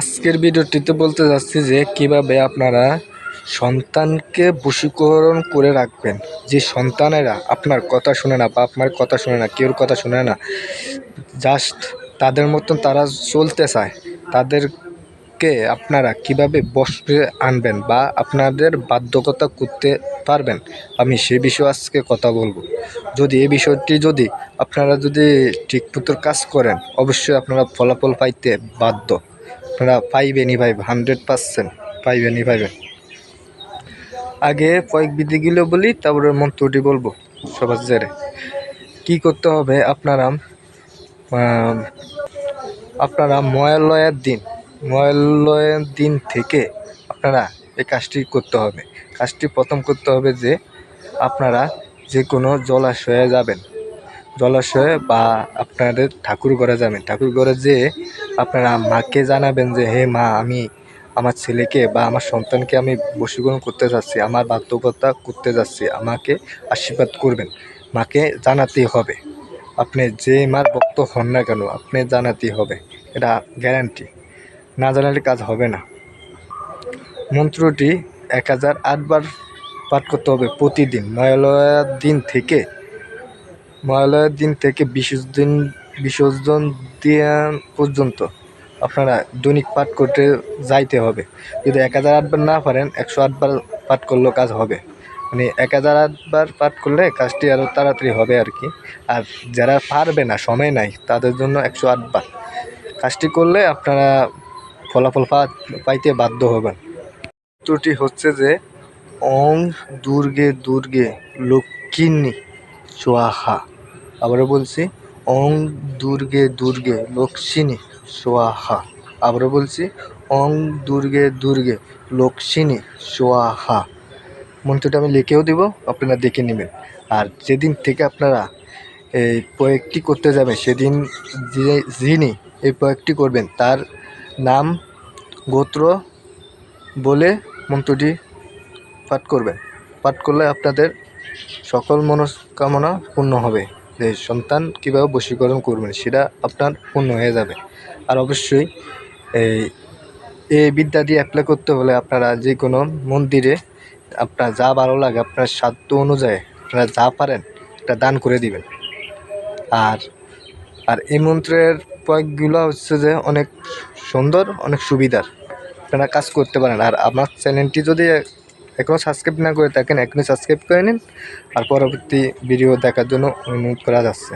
আজকের ভিডিওটিতে বলতে যাচ্ছি যে কীভাবে আপনারা সন্তানকে বশীকরণ করে রাখবেন। যে সন্তানেরা আপনার কথা শুনে না বা আপনার কথা শুনে না, কেউর কথা শুনে না জাস্ট তাদের মতন তারা চলতে চায়, তাদেরকে আপনারা কীভাবে বসে আনবেন বা আপনাদের বাধ্যকতা করতে পারবেন, আমি সে বিষয়ে আজকে কথা বলব। যদি এই বিষয়টি যদি আপনারা যদি ঠিক মতো কাজ করেন, অবশ্যই আপনারা ফলাফল পাইতে বাধ্য। আপনারা পাইবেনই পাইবেন হান্ড্রেড পার্সেন্ট পাইবেনই পাইবেন আগে কয়েক বিধিগুলো বলি, তারপরে মন্ত্রটি বলব সবার জেরে। কী করতে হবে আপনারা আপনারা ময়ালয়ের দিন ময়ালয়ের দিন থেকে আপনারা এই কাজটি করতে হবে। কাজটি প্রথম করতে হবে যে, আপনারা যে কোনো জলাশয়ে যাবেন। জলাশয়ে বা আপনাদের ঠাকুর ঘরে যাবেন। ঠাকুর ঘরে যেয়ে আপনারা মাকে জানাবেন যে, হে মা, আমি আমার ছেলেকে বা আমার সন্তানকে আমি বশীকরণ করতে যাচ্ছি, আমার বাধ্যকতা করতে যাচ্ছি, আমাকে আশীর্বাদ করবেন। মাকে জানাতেই হবে। আপনি যে মার ভক্ত হন না কেন, আপনি জানাতেই হবে। এটা গ্যারান্টি। না জানালে কাজ হবে না। মন্ত্রটি এক হাজার আটবার পাঠ করতে হবে প্রতিদিন। মহালয়ার দিন থেকে মহালয়ার দিন থেকে বিসর্জন বিসর্জন দেওয়া পর্যন্ত আপনারা দৈনিক পাঠ করতে যাইতে হবে। যদি এক হাজার আটবার না পারেন, একশো আটবার পাঠ করলেও কাজ হবে। মানে এক হাজার আটবার পাঠ করলে কাজটি আরও তাড়াতাড়ি হবে আর কি আর যারা পারবে না, সময় নাই, তাদের জন্য একশো আটবার। কাজটি করলে আপনারা ফলাফল পাইতে বাধ্য হবেন। ত্রুটি হচ্ছে যে অং দুর্গে দুর্গে লক্ষ্মী সোয়াহা আবারও বলছি, ওং দুর্গে দুর্গে লক্ষ্মী সোয়াহা। আবারও বলছি, ওং দুর্গে দুর্গে লক্ষ্মী সোয়াহা। মন্ত্রটা আমি লিখেও দেব, আপনারা দেখে নেবেন। আর যেদিন থেকে আপনারা এই প্রয়োগটি করতে যাবেন, সেদিন যিনি এই প্রয়োগটি করবেন, তার নাম গোত্র বলে মন্ত্রটি পাঠ করবেন। পাঠ করলে আপনাদের সকল মনস্কামনা পূর্ণ হবে। যে সন্তান কীভাবে বশীকরণ করবেন সেটা আপনার পূর্ণ হয়ে যাবে। আর অবশ্যই এই এই বিদ্যা দিয়ে অ্যাপ্লাই করতে হলে আপনারা যে কোনো মন্দিরে আপনার যা ভালো লাগে, আপনার সাধ্য অনুযায়ী আপনারা যা পারেন এটা দান করে দিবেন। আর আর এই মন্ত্রের প্রয়োগগুলো হচ্ছে যে অনেক সুন্দর, অনেক সুবিধার। আপনারা কাজ করতে পারেন। আর আমার চ্যানেলটি যদি এখনও সাবস্ক্রাইব না করে থাকেন, এখনই সাবস্ক্রাইব করে নিন। আর পরবর্তী ভিডিও দেখার জন্য অনুরোধ করা যাচ্ছে।